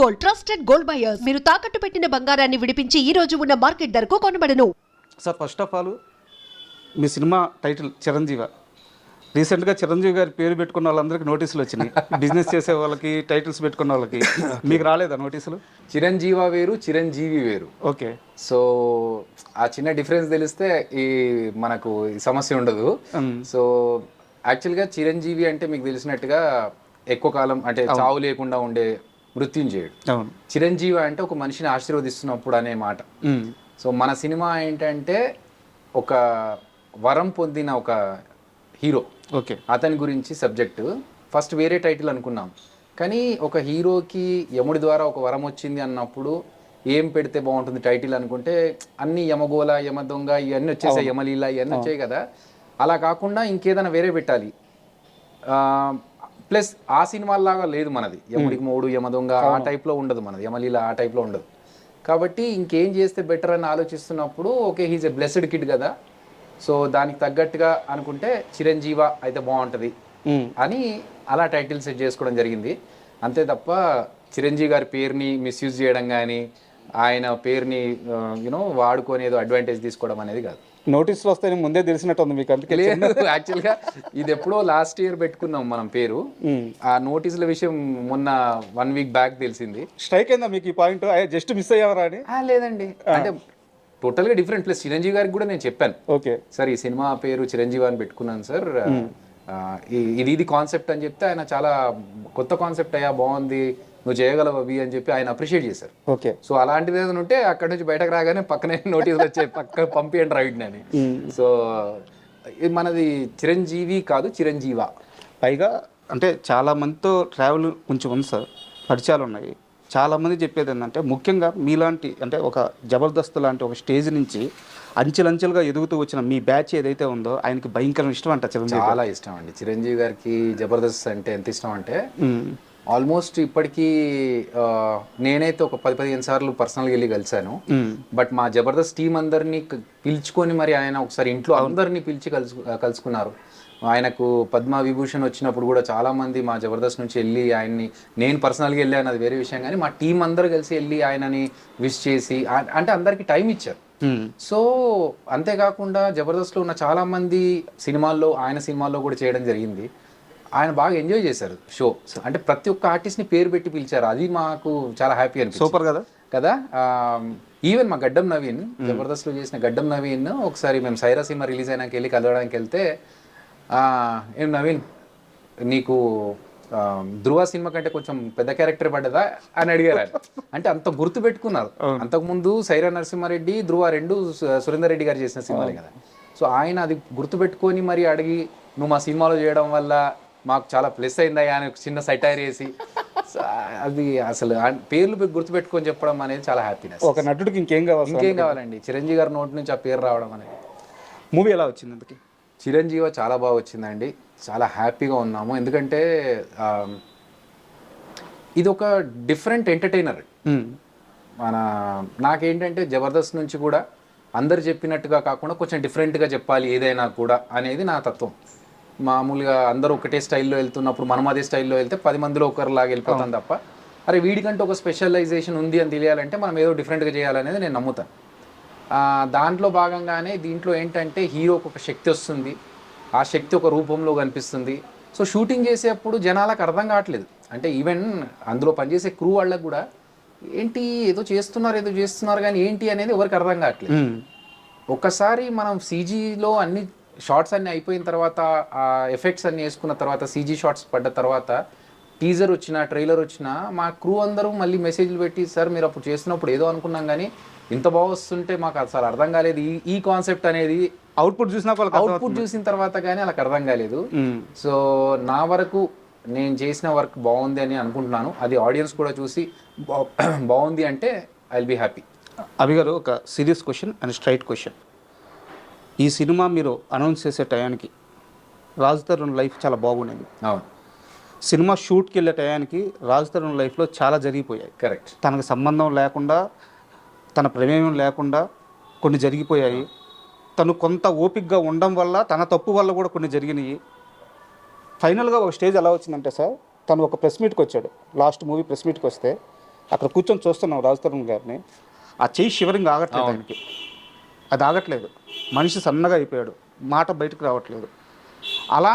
Gold trusted gold buyers మీరు తాకట్టు పెట్టిన బంగారాన్ని విడిపించి ఈ రోజు ఉన్న మార్కెట్ ధరకు కొనబడను. సార్ ఫస్ట్ ఆఫ్ ఆల్ మీ సినిమా టైటిల్ చిరంజీవ. రీసెంట్గా చిరంజీవి గారి పేరు పెట్టుకున్న వాళ్ళందరికీ నోటీసులు వచ్చినాయి. బిజినెస్ చేసే వాళ్ళకి టైటిల్స్ పెట్టుకున్న వాళ్ళకి. మీకు రాలేదా నోటీసులు చిరంజీవ వేరు చిరంజీవి వేరు. ఓకే. సో ఆ చిన్న డిఫరెన్స్ తెలిస్తే ఈ మనకు ఈ సమస్య ఉండదు. సో యాక్చువల్గా చిరంజీవి అంటే మీకు తెలిసినట్టుగా ఎక్కువ కాలం అంటే చావు లేకుండా ఉండే మృత్యుంజయుడు. అవును. చిరంజీవి అంటే ఒక మనిషిని ఆశీర్వదిస్తున్నప్పుడు అనే మాట. సో మన సినిమా ఏంటంటే ఒక వరం పొందిన ఒక హీరో. ఓకే. అతని గురించి సబ్జెక్టు. ఫస్ట్ వేరే టైటిల్ అనుకున్నాం. కానీ ఒక హీరోకి యముడి ద్వారా ఒక వరం వచ్చింది అన్నప్పుడు ఏం పెడితే బాగుంటుంది టైటిల్ అనుకుంటే అన్ని యమగోళ యమ దొంగ ఇవన్నీ వచ్చేసాయి యమలీల ఇవన్నీ వచ్చాయి కదా. అలా కాకుండా ఇంకేదైనా వేరే పెట్టాలి. ప్లస్ ఆ సినిమాలాగా లేదు మనది. యముడికి మూడు యమ దొంగ ఆ టైప్లో ఉండదు మనది. యమలీల ఆ టైప్లో ఉండదు. కాబట్టి ఇంకేం చేస్తే బెటర్ అని ఆలోచిస్తున్నప్పుడు okay he's a blessed kid కదా. సో దానికి తగ్గట్టుగా అనుకుంటే చిరంజీవ అయితే బాగుంటుంది. అని అలా టైటిల్ సెట్ చేసుకోవడం జరిగింది. అంతే తప్ప చిరంజీవి గారి పేరుని మిస్యూజ్ చేయడం కానీ ఆయన పేరుని యూనో వాడుకొని ఏదో అడ్వాంటేజ్ తీసుకోవడం అనేది కాదు. నోటీసులు వస్తాయని ముందే తెలిసినట్టు ఉంది మీకు అందుకే యాక్చువల్గా ఇది ఎప్పుడో లాస్ట్ ఇయర్ పెట్టుకున్నాం మనం పేరు. ఆ నోటీసుల విషయం మొన్న వన్ వీక్ బ్యాక్ తెలిసింది. స్ట్రైక్ అయిందా మీకు ఈ పాయింట్? జస్ట్ మిస్ అయ్యావరా అని? లేదండి. అంటే టోటల్గా డిఫరెంట్ ప్లస్ చిరంజీవి గారికి కూడా నేను చెప్పాను. ఓకే. సార్ ఈ సినిమా పేరు చిరంజీవి అని పెట్టుకున్నాను సార్ ఇది ఇది కాన్సెప్ట్ అని చెప్తే ఆయన చాలా కొత్త కాన్సెప్ట్ అయ్యా బాగుంది. నువ్వు చేయగలవు అవి అని చెప్పి ఆయన అప్రిషియేట్ చేశారు. ఓకే. సో అలాంటిది ఏదైనా ఉంటే అక్కడ నుంచి బయటకు రాగానే పక్కనే నోటీసులు వచ్చాయి పక్క పంపియండి రైట్ అని. సో ఇది మనది చిరంజీవి కాదు చిరంజీవ. పైగా అంటే చాలా మందితో ట్రావెల్ కొంచెం ఉంది సార్ పరిచయాలు ఉన్నాయి. చాలా మంది చెప్పేది ఏంటంటే ముఖ్యంగా మీలాంటి అంటే ఒక జబర్దస్త్ లాంటి ఒక స్టేజ్ నుంచి అంచెలంచెలుగా ఎదుగుతూ వచ్చిన మీ బ్యాచ్ ఏదైతే ఉందో ఆయనకి భయంకరం ఇష్టం అంట చిరంజీవి. చాలా ఇష్టం అండి. చిరంజీవి గారికి జబర్దస్త్ అంటే ఎంత ఇష్టం అంటే. ఆల్మోస్ట్ ఇప్పటికీ నేనైతే ఒక పది పదిహేను సార్లు పర్సనల్గా వెళ్ళి కలిశాను. బట్ మా జబర్దస్త్ టీం అందరినీ పిలుచుకొని మరి ఆయన ఒకసారి ఇంట్లో అందరినీ పిలిచి కలుసు కలుసుకున్నారు. ఆయనకు పద్మ విభూషణ్ వచ్చినప్పుడు కూడా చాలా మంది మా జబర్దస్త్ నుంచి వెళ్ళి ఆయన్ని నేను పర్సనల్గా వెళ్ళాను అది వేరే విషయం కానీ మా టీం అందరూ కలిసి వెళ్ళి ఆయనని విష్ చేసి అంటే అందరికీ టైం ఇచ్చారు. సో అంతేకాకుండా జబర్దస్త్లో ఉన్న చాలా మంది సినిమాల్లో ఆయన సినిమాల్లో కూడా చేయడం జరిగింది. ఆయన బాగా ఎంజాయ్ చేశారు షో. అంటే ప్రతి ఒక్క ఆర్టిస్ట్ని పేరు పెట్టి పిలిచారు. అది మాకు చాలా హ్యాపీ అనిపించింది. సూపర్ కదా? కదా? ఈవెన్ మా గడ్డం నవీన్ జబర్దస్త్లో చేసిన గడ్డం నవీన్ ఒకసారి మేము సైరా సినిమా రిలీజ్ అయినాక వెళ్ళి కలవడానికి వెళ్తే "ఆ, ఏం నవీన్ నీకు ధృవ సినిమా కంటే కొంచెం పెద్ద క్యారెక్టర్ పడ్డదా అని అడిగారు ఆయన. అంటే అంత గుర్తు పెట్టుకున్నారు. అంతకుముందు సైరా నరసింహారెడ్డి ధృవ రెండు సురేందర్ రెడ్డి గారు చేసిన సినిమాలే కదా. సో ఆయన అది గుర్తు పెట్టుకొని మరి అడిగి నువ్వు మా సినిమాలో చేయడం వల్ల మాకు చాలా ప్లస్ అయిందయ్యా అని ఒక చిన్న సైటైర్ వేసి అది అసలు పేర్లు గుర్తుపెట్టుకొని చెప్పడం అనేది చాలా హ్యాపీనెస్. ఒక నటుడికి ఇంకేం కావాలి? ఇంకేం కావాలండి? చిరంజీవి గారి నోటి నుంచి ఆ పేరు రావడం అనేది. మూవీ ఎలా వచ్చింది అందుకే? చిరంజీవి చాలా బాగా వచ్చిందండి. చాలా హ్యాపీగా ఉన్నాము. ఎందుకంటే ఇది ఒక డిఫరెంట్ ఎంటర్టైనర్. మన నాకేంటంటే జబర్దస్త్ నుంచి కూడా అందరు చెప్పినట్టుగా కాకుండా కొంచెం డిఫరెంట్గా చెప్పాలి ఏదైనా కూడా అనేది నా తత్వం. మామూలుగా అందరూ ఒకటే స్టైల్లో వెళ్తున్నప్పుడు మనం అదే స్టైల్లో వెళ్తే పది మందిలో ఒకరిలాగా వెళ్ళిపోతాం తప్ప. అరే వీడికంటే ఒక స్పెషలైజేషన్ ఉంది అని తెలియాలంటే మనం ఏదో డిఫరెంట్గా చేయాలనేది నేను నమ్ముతాను దాంట్లో భాగంగానే దీంట్లో ఏంటంటే హీరోకి ఒక శక్తి వస్తుంది. ఆ శక్తి ఒక రూపంలో కనిపిస్తుంది. సో షూటింగ్ చేసేప్పుడు జనాలకు అర్థం కావట్లేదు. అంటే ఈవెన్ అందులో పనిచేసే క్రూ వాళ్ళకు కూడా ఏంటి ఏదో చేస్తున్నారు ఏదో చేస్తున్నారు కానీ ఏంటి అనేది ఎవరికి అర్థం కావట్లేదు. మ్మ్. ఒక్కసారి మనం సీజీలో అన్ని షార్ట్స్ అన్ని అయిపోయిన తర్వాత ఆ ఎఫెక్ట్స్ అన్ని వేసుకున్న తర్వాత సీజీ షార్ట్స్ పడ్డ తర్వాత టీజర్ వచ్చిన ట్రైలర్ వచ్చిన మా క్రూ అందరూ మళ్ళీ మెసేజ్లు పెట్టి సార్ మీరు అప్పుడు చేస్తున్నప్పుడు ఏదో అనుకున్నాం కానీ ఇంత బాగా వస్తుంటే మాకు అసలు అర్థం కాలేదు. ఈ ఈ కాన్సెప్ట్ అనేది అవుట్పుట్ చూసినా అవుట్పుట్ చూసిన తర్వాత కానీ వాళ్ళకి అర్థం కాలేదు. సో నా వరకు నేను చేసిన వర్క్ బాగుంది అని అనుకుంటున్నాను. అది ఆడియన్స్ కూడా చూసి బా- బాగుంది అంటే I will be happy Abhi గారు ఒక serious question and straight question ఈ సినిమా మీరు అనౌన్స్ చేసే టయానికి రాజ్ తరుణ్ లైఫ్ చాలా బాగుండేది. అవును. సినిమా షూట్కి వెళ్ళే టయానికి రాజ్ తరుణ్ లైఫ్లో చాలా జరిగిపోయాయి. కరెక్ట్. తనకు సంబంధం లేకుండా తన ప్రమేయం లేకుండా కొన్ని జరిగిపోయాయి. తను కొంత ఓపిక్గా ఉండడం వల్ల తన తప్పు వల్ల కూడా కొన్ని జరిగినాయి. ఫైనల్గా ఒక స్టేజ్ ఎలా వచ్చిందంటే సార్ తను ఒక ప్రెస్ మీట్కి వచ్చాడు. లాస్ట్ మూవీ ప్రెస్ మీట్కి వస్తే అక్కడ కూర్చొని చూస్తున్నాం రాజ్ తరుణ్ గారిని. ఆ చెయ్యి షివరింగ్ ఆగట్లేదు ఆయనకి. అది ఆగట్లేదు. మనిషి సన్నగా అయిపోయాడు. మాట బయటకు రావట్లేదు. అలాంటి